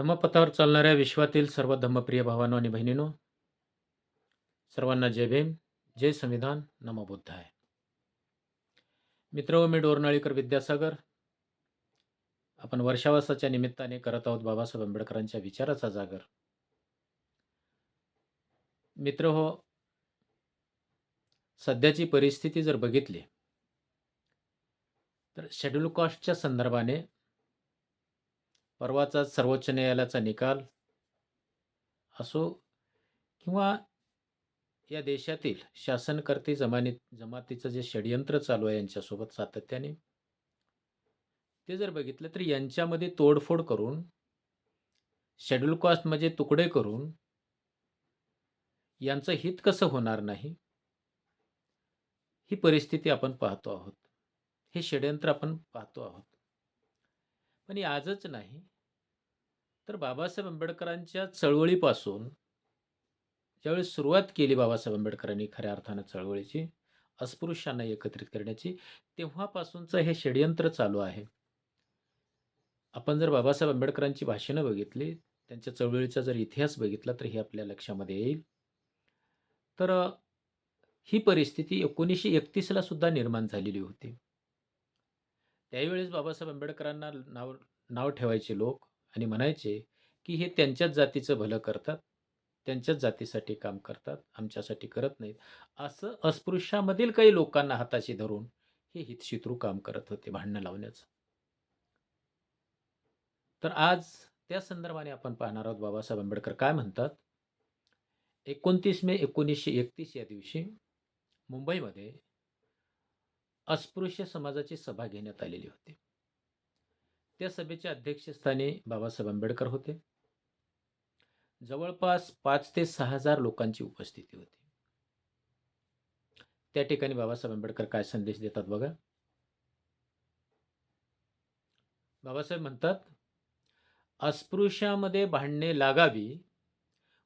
धम्मपथावर चालणाऱ्या विश्वातील सर्व धम्मप्रिय भावानो आणि बहिणीनो सर्वांना जय भीम जय संविधान नमबुद्ध आहे मित्र व मी डोरनाळीकर विद्यासागर. आपण वर्षावासाच्या निमित्ताने करत आहोत बाबासाहेब आंबेडकरांच्या विचाराचा जागर. मित्र हो सध्याची परिस्थिती जर बघितली तर शेड्यूल कास्टच्या संदर्भाने परवाचा सर्वोच्च न्यायालयाचा निकाल असो किंवा या देशातील शासनकर्ते जमानी जमातीचं जे षडयंत्र चालू आहे यांच्यासोबत सातत्याने ते जर बघितलं तर यांच्यामध्ये तोडफोड करून शेड्यूल कास्ट म्हणजे तुकडे करून यांचं हित कसं होणार नाही ही परिस्थिती आपण पाहतो आहोत. हे षडयंत्र आपण पाहतो आहोत. पण हे आजच नाही. तर बाबासाहेब आंबेडकरांच्या चळवळीपासून ज्यावेळी सुरुवात केली बाबासाहेब आंबेडकरांनी खऱ्या अर्थानं चळवळीची अस्पृश्यांना एकत्रित करण्याची तेव्हापासूनचं हे षडयंत्र चालू आहे. आपण जर बाबासाहेब आंबेडकरांची भाषणं बघितली त्यांच्या चळवळीचा जर इतिहास बघितला तर हे आपल्या लक्षामध्ये येईल. तर ही परिस्थिती एकोणीसशे एकतीसला सुद्धा निर्माण झालेली होती. त्यावेळेस बाबासाहेब आंबेडकरांना नाव नाव ठेवायचे लोक आणि म्हणायचे की हे त्यांच्याच जातीचं भलं करतात त्यांच्याच जातीसाठी काम करतात आमच्यासाठी करत नाहीत. असं अस्पृश्यामधील काही लोकांना हाताशी धरून हे हितशित्रू काम करत होते भांडणं लावण्याचं. तर आज त्या संदर्भाने आपण पाहणार आहोत बाबासाहेब आंबेडकर काय म्हणतात. एकोणतीस मे एकोणीसशे एकतीस या दिवशी मुंबईमध्ये अस्पृश्य समाजाची सभा घेण्यात आलेली होती. त्या सभेच्या अध्यक्षस्थानी बाबासाहेब आंबेडकर होते. जवळपास पाच ते सहा हजार लोकांची उपस्थिती होती. त्या ठिकाणी बाबासाहेब आंबेडकर काय संदेश देतात बघा. बाबासाहेब म्हणतात अस्पृश्यामध्ये भांडणे लागावी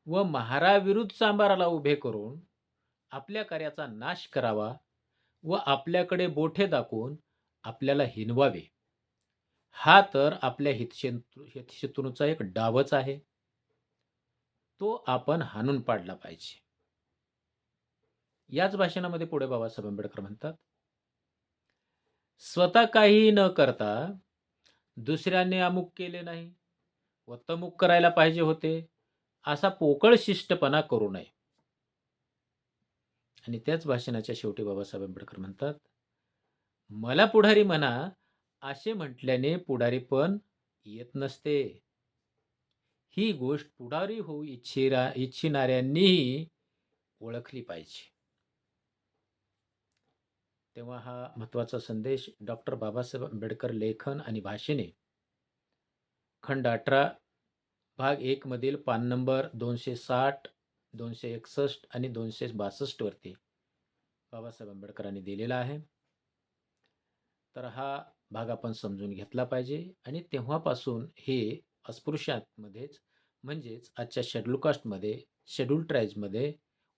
व महाराविरुद्ध सांबाराला उभे करून आपल्या कार्याचा नाश करावा व आपल्याकडे बोठे दाखवून आपल्याला हिनवावे. हा तर आपल्या हितशत्रू हितशत्रूचा एक डावच आहे. तो आपण हाणून पाडला पाहिजे. याच भाषणामध्ये पुढे बाबासाहेब आंबेडकर म्हणतात स्वतः काही न करता दुसऱ्याने अमुक केले नाही व तमुक करायला पाहिजे होते असा पोकळ शिष्टपणा करू नये. आणि त्याच भाषणाच्या शेवटी बाबासाहेब आंबेडकर म्हणतात मला पुढारी म्हणा असे म्हटल्याने पुढारी पण येत नसते. ही गोष्ट पुढारी होऊ इच्छिरा इच्छिणाऱ्यांनीही ओळखली पाहिजे. तेव्हा हा महत्त्वाचा संदेश डॉक्टर बाबासाहेब आंबेडकर लेखन आणि भाषेने. खंड अठरा भाग एकमधील पान नंबर दोनशे साठ दोनशे एकसष्ट आणि दोनशे बासष्टवरती बाबासाहेब आंबेडकरांनी दिलेला आहे. तर हा भाग आपण समजून घेतला पाहिजे आणि तेव्हापासून हे अस्पृश्यांमध्येच म्हणजेच आजच्या शेड्यूल कास्टमध्ये शेड्यूल ट्राईजमध्ये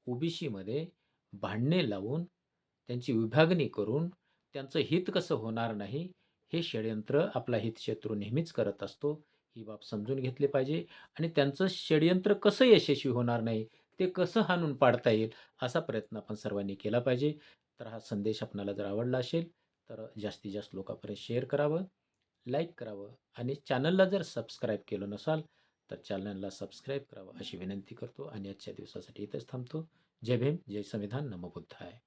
ओबीसीमध्ये भांडणे लावून त्यांची विभागणी करून त्यांचं हित कसं होणार नाही हे षडयंत्र आपला हितशत्रू नेहमीच करत असतो ही बाब समजून घेतली पाहिजे. आणि त्यांचं षडयंत्र कसं यशस्वी होणार नाही ते कसं हाणून पाडता येईल असा प्रयत्न आपण सर्वांनी केला पाहिजे. तर हा संदेश आपणाला जर आवडला असेल तर जास्तीत जास्त लोकांपर्यंत शेअर करावं लाईक करावं आणि चॅनलला जर सबस्क्राईब केलं नसाल तर चॅनलला सबस्क्राईब करावं अशी विनंती करतो आणि आजच्या दिवसासाठी इथंच थांबतो. जय भीम जय संविधान नमबुद्ध आहे